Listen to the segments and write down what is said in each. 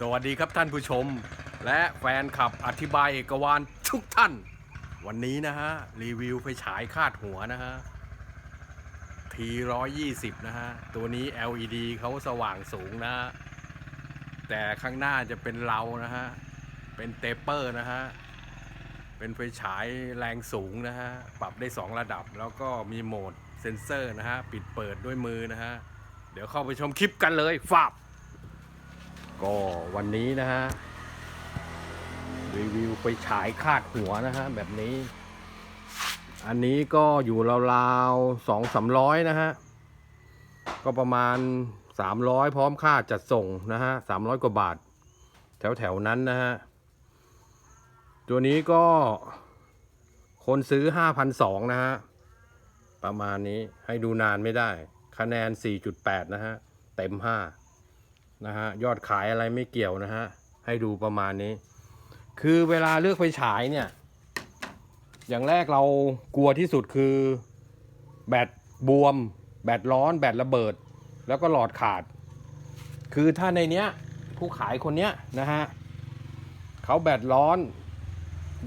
สวัสดีครับท่านผู้ชม และแฟนคลับอธิบายเอกวานทุกท่าน วันนี้นะฮะ รีวิวไฟฉายคาดหัวนะฮะทีร้อยยี่สิบนะฮะ ตัวนี้ LED เขาสว่างสูงนะฮะ แต่ข้างหน้าจะเป็นเรานะฮะ เป็นเตเปอร์นะฮะ เป็นไฟฉายแรงสูงนะฮะ ปรับได้ 2 ระดับแล้วก็มีโหมดเซนเซอร์นะฮะ ปิดเปิดด้วยมือนะฮะ เดี๋ยวเข้าไปชมคลิปกันเลยฝาก ก็วันนี้นะฮะ รีวิวไปฉายคาดหัวนะฮะ แบบนี้ อันนี้ก็อยู่ราวๆสองสามร้อยนะฮะ ก็ประมาณสามร้อยพร้อมค่าจัดส่งนะฮะสามร้อยกว่าบาท แถวๆนั้นนะฮะ ตัวนี้ก็คนซื้อห้าพันสองนะฮะ ประมาณนี้ให้ดูนานไม่ได้ คะแนน 4.8 นะฮะ เต็ม 5 นะฮะยอดขายอะไรไม่เกี่ยวนะฮะให้ดูประมาณนี้ คือเวลาเลือกไฟฉายเนี่ย อย่างแรกเรากลัวที่สุดคือแบตบวม แบตร้อน แบตระเบิด แล้วก็หลอดขาด คือถ้าในเนี้ยผู้ขายคนเนี้ยนะฮะเขาแบตร้อน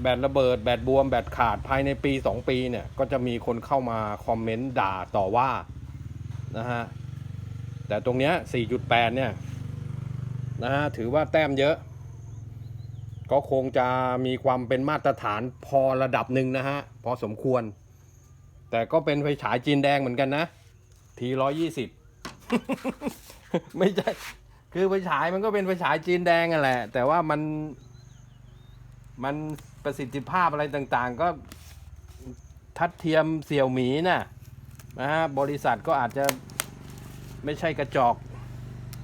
แบตระเบิด แบตบวม แบตขาดภายในปี 2 ปีเนี่ย ก็จะมีคนเข้ามาคอมเมนต์ด่าต่อว่านะฮะแต่ตรงเนี้ย4.8 เนี่ย นะฮะถือว่าแต้มเยอะ ก็คงจะมีความเป็นมาตรฐานพอระดับหนึ่งนะฮะ พอสมควร แต่ก็เป็นไฟฉายจีนแดงเหมือนกันนะ ทีร้อยี่สิบไม่ใช่ คือไฟฉายมันก็เป็นไฟฉายจีนแดงอะแหละ แต่ว่ามัน มันประสิทธิภาพอะไรต่างๆ ก็ทัดเทียมเสี่ยวหมีน่ะนะฮะบริษัทก็อาจจะไม่ใช่กระจอก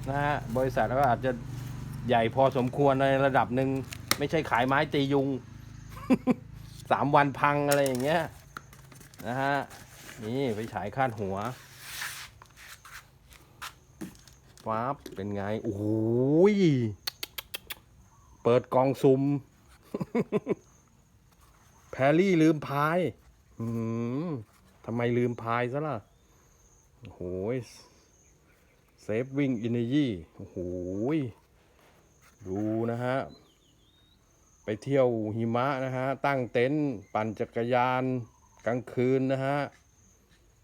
นะฮะบริษัทก็อาจจะใหญ่พอสมควรในระดับหนึ่งไม่ใช่ขายไม้ตียุงสามวันพังอะไรอย่างเงี้ยนะฮะนี่ไปฉายคาดหัวฟ้าบเป็นไง โอ้โหยเปิดกล่องซุมแพรรี่ลืมพายอืมทำไมลืมพายซะล่ะโอ้โห เซฟวิ่งอินเนยี่โอ้โหดูนะฮะ ไปเที่ยวหิมะนะฮะ ตั้งเต็นท์ปั่นจักรยานกลางคืนนะฮะ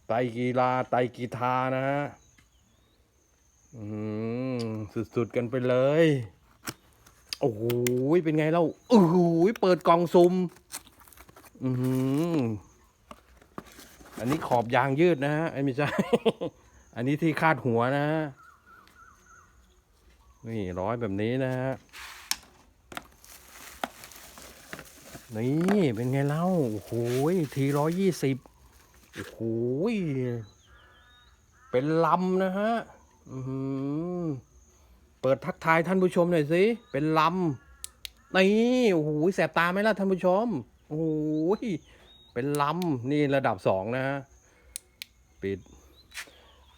ไตกีฬาไตกีทานะฮะอืมสุดๆกันไปเลย โอ้โหเป็นไงเล่าโอ้โหเปิดกล่องซุ่มอือออันนี้ขอบยางยืดนะฮะไอ้ไม่ใช่ อันนี้ที่คาดหัวนะฮะนี่ร้อยแบบนี้นะฮะนี่เป็นไงเล่าโอ้โหทีร้อยยี่สิบโอ้โหเป็นลำนะฮะอืเปิดทักทายท่านผู้ชมหน่อยสิ เป็นลำนี่โอ้โหแสบตาไหมล่ะท่านผู้ชมโอ้โหเป็นลำนี่ระดับสองนะฮะปิด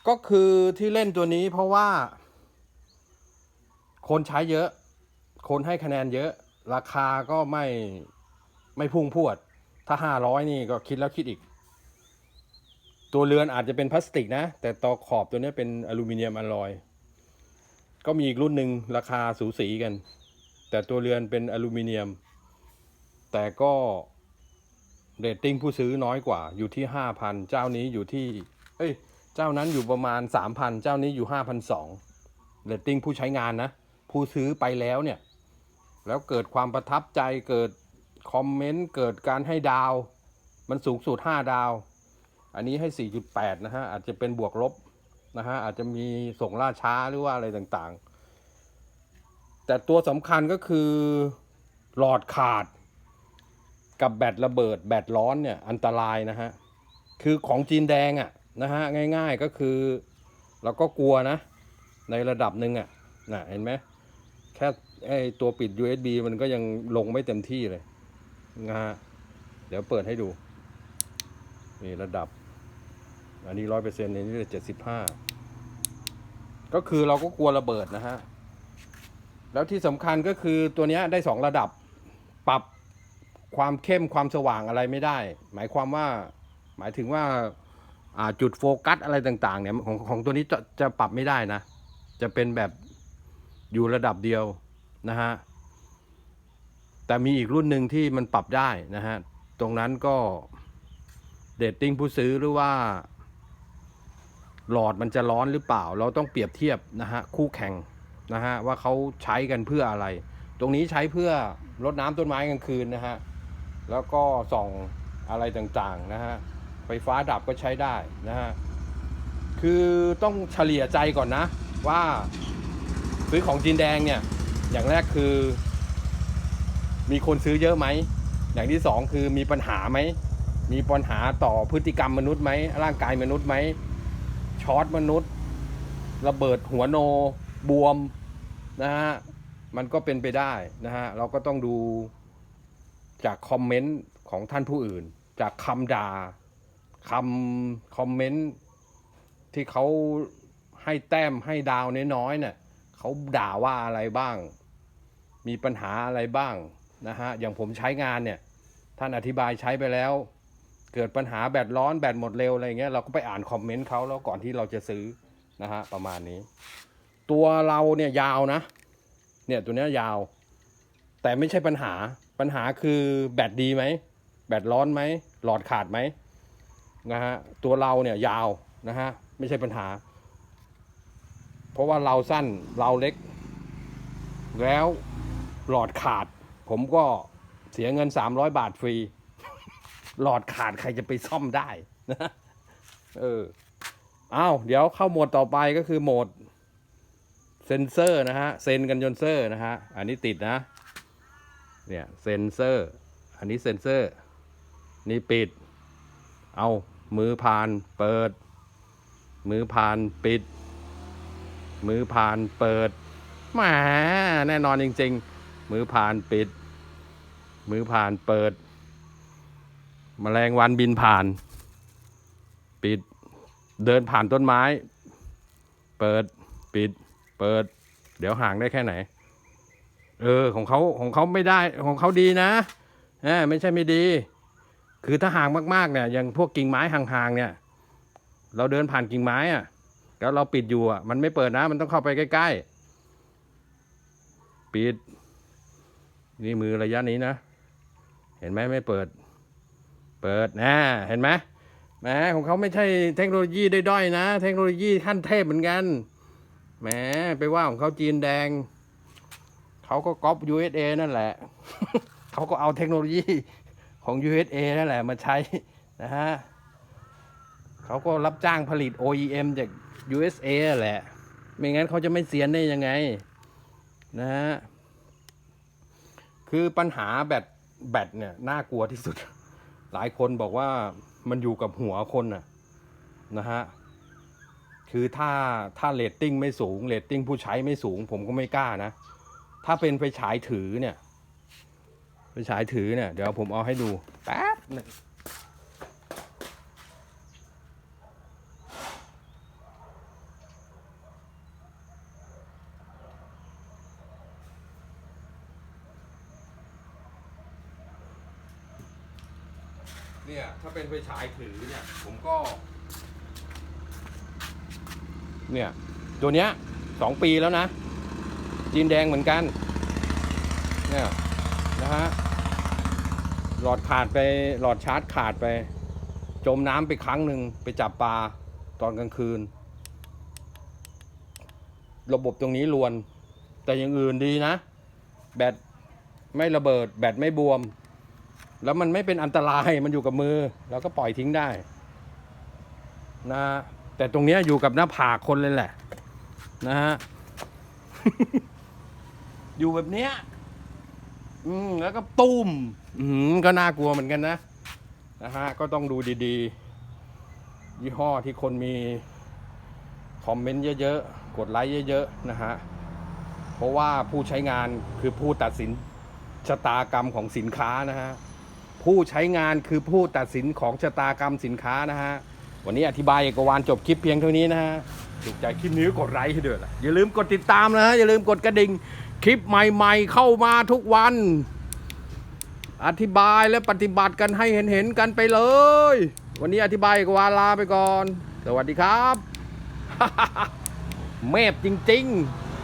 ก็คือที่เล่นตัวนี้เพราะว่า คนใช้เยอะ คนให้คะแนนเยอะ ราคาก็ไม่ไม่พุ่งพวด ถ้าห้าร้อยนี่ก็คิดแล้วคิดอีก ตัวเรือนอาจจะเป็นพลาสติกนะ แต่ต่อขอบตัวนี้เป็นอลูมิเนียมอลลอย ก็มีอีกรุ่นหนึ่งราคาสูสีกัน แต่ตัวเรือนเป็นอลูมิเนียม แต่ก็เรตติ้งผู้ซื้อน้อยกว่า อยู่ที่ห้าพันเจ้านี้อยู่ที่ เอ้ย เจ้านั้นอยู่ประมาณสามพันเจ้านี้อยู่ห้าพันสองเรตติ้งผู้ใช้งานนะ ผู้ซื้อไปแล้วเนี่ย แล้วเกิดความประทับใจเกิดคอมเมนต์เกิดการให้ดาว มันสูงสุด 5 ดาว อันนี้ให้ 4.8 นะฮะ อาจจะเป็นบวกลบนะฮะ อาจจะมีส่งล่าช้าหรือว่าอะไรต่างๆ แต่ตัวสำคัญก็คือหลอดขาดกับแบตระเบิดแบตร้อนเนี่ย อันตรายนะฮะ คือของจีนแดงอะ่ะ นะฮะง่ายๆก็คือเราก็กลัวนะ ในระดับหนึ่งอะ่ะนะเห็นไหมแค่ไอตัวปิด USB มันก็ยังลงไม่เต็มที่เลยนะฮะเดี๋ยวเปิดให้ดู นี่ระดับ อันนี้ร้อยเปอร์เซ็นต์อันนี้เจ็ดสิบห้าก็คือเราก็กลัวระเบิดนะฮะ แล้วที่สำคัญก็คือตัวนี้ได้สองระดับปรับความเข้มความสว่างอะไรไม่ได้ หมายความว่าหมายถึงว่า จุดโฟกัสอะไรต่างๆเนี่ยของของตัวนี้จะจะปรับไม่ได้นะ จะเป็นแบบอยู่ระดับเดียวนะฮะแต่มีอีกรุ่นหนึ่งที่มันปรับได้นะฮะตรงนั้นก็เดตติ้งผู้ซื้อหรือว่า หลอดมันจะร้อนหรือเปล่า เราต้องเปรียบเทียบนะฮะคู่แข่งนะฮะว่าเขาใช้กันเพื่ออะไร ตรงนี้ใช้เพื่อรดน้ำต้นไม้กลางคืนนะฮะแล้วก็ส่องอะไรต่างๆนะฮะ ไฟฟ้าดับก็ใช้ได้นะฮะ คือต้องเฉลี่ยใจก่อนนะ ว่าซื้อของจีนแดงเนี่ย อย่างแรกคือ มีคนซื้อเยอะไหม อย่างที่สองคือมีปัญหาไหม มีปัญหาต่อพฤติกรรมมนุษย์ไหม ร่างกายมนุษย์ไหมช็อตมนุษย์ ระเบิดหัวโนบวมนะฮะ มันก็เป็นไปได้นะฮะ เราก็ต้องดูจากคอมเมนต์ของท่านผู้อื่น จากคำด่า คำคอมเมนต์ที่เขาให้แต้มให้ดาวน้อยๆเนี่ยเขาด่าว่าอะไรบ้าง มีปัญหาอะไรบ้างนะฮะอย่างผมใช้งานเนี่ย ท่านอธิบายใช้ไปแล้ว เกิดปัญหาแบตร้อนแบตหมดเร็วอะไรเงี้ยเราก็ไปอ่านคอมเมนต์เขาแล้วก่อนที่เราจะซื้อนะฮะประมาณนี้ ตัวเราเนี่ยยาวนะ เนี่ยตัวเนี้ยยาว แต่ไม่ใช่ปัญหาปัญหาคือแบตดีไหมแบตร้อนไหมหลอดขาดไหม นะฮะตัวเราเนี่ยยาวนะฮะไม่ใช่ปัญหา เพราะว่าเราสั้นเราเล็ก แล้วหลอดขาด ผมก็เสียเงิน 300 บาทฟรี หลอดขาดใครจะไปซ่อมได้นะเอออ้าวเดี๋ยวเข้าโหมดต่อไปก็คือโหมดเซนเซอร์นะฮะเซนกันยนเซอร์นะฮะอันนี้ติดนะเนี่ยเซนเซอร์ อันนี้เซนเซอร์ นี่ปิด เอา มือพานเปิด มือพานปิด มือพานเปิดแหมแน่นอนจริง ๆ มือพานปิด มือพานเปิดแมลงวันบินผ่าน ปิด เดินผ่านต้นไม้ เปิดปิด เปิด เดี๋ยวห่างได้แค่ไหน เออของเขาของเขาไม่ได้ของเขาดีนะเออไม่ใช่ไม่ดี คือถ้าห่างมากๆเนี่ยอย่างพวกกิ่งไม้ห่างๆเนี่ย เราเดินผ่านกิ่งไม้อะแล้วเราปิดอยู่อะมันไม่เปิดนะ มันต้องเข้าไปใกล้ๆ ปิด นี่มือระยะนี้นะ เห็นไหมไม่เปิด เปิดนะเห็นไหมแหมของเขาไม่ใช่เทคโนโลยีด้อยๆนะ เทคโนโลยีขั้นเทพเหมือนกันแหมไปว่าของเขาจีนแดง เขาก็ก๊อป USA นั่นแหละ เขาก็เอาเทคโนโลยี ของ USA นั่นแหละมาใช้นะฮะเขาก็รับจ้างผลิต OEM จาก USA แหละ ไม่งั้นเขาจะไม่เสียนได้ยังไงนะฮะคือปัญหาแบตแบตเนี่ยน่ากลัวที่สุด หลายคนบอกว่ามันอยู่กับหัวคนนะนะฮะคือถ้าถ้าเรตติ้งไม่สูงเรตติ้งผู้ใช้ไม่สูง ผมก็ไม่กล้านะ ถ้าเป็นไฟฉายถือเนี่ย ไฟฉายถือเนี่ย เดี๋ยวผมเอาให้ดู แป๊บนึงเนี่ยถ้าเป็นไฟฉายถือเนี่ย ผมก็ เนี่ย ตัวเนี้ยสองปีแล้วนะ จีนแดงเหมือนกัน เนี่ย นะฮะ หลอดขาดไปหลอดชาร์จขาดไป จมน้ำไปครั้งหนึ่งไปจับปลาตอนกลางคืน ระบบตรงนี้ลวน แต่อย่างอื่นดีนะ แบตไม่ระเบิด แบตไม่บวม แล้วมันไม่เป็นอันตรายมันอยู่กับมือเราก็ปล่อยทิ้งได้นะแต่ตรงนี้อยู่กับหน้าผากคนเลยแหละ นะฮะ อยู่แบบเนี้ย อืมแล้วก็ตุ้ม อืมก็น่ากลัวเหมือนกันนะนะฮะก็ต้องดูดีๆ ยี่ห้อที่คนมีคอมเมนต์เยอะๆ กดไลค์เยอะๆนะฮะ เพราะว่าผู้ใช้งานคือผู้ตัดสินชะตากรรมของสินค้านะฮะ ผู้ใช้งานคือผู้ตัดสินของชะตากรรมสินค้านะฮะ วันนี้อธิบายเอกวานจบคลิปเพียงเท่านี้นะฮะถูกใจคลิปนี้ก็กดไลค์ให้ด้วยล่ะอย่าลืมกดติดตามนะฮะอย่าลืมกดกระดิ่ง คลิปใหม่ๆเข้ามาทุกวัน อธิบายและปฏิบัติกันให้เห็นๆกันไปเลย วันนี้อธิบายกวาลาไปก่อน สวัสดีครับ เมฟจริง ๆ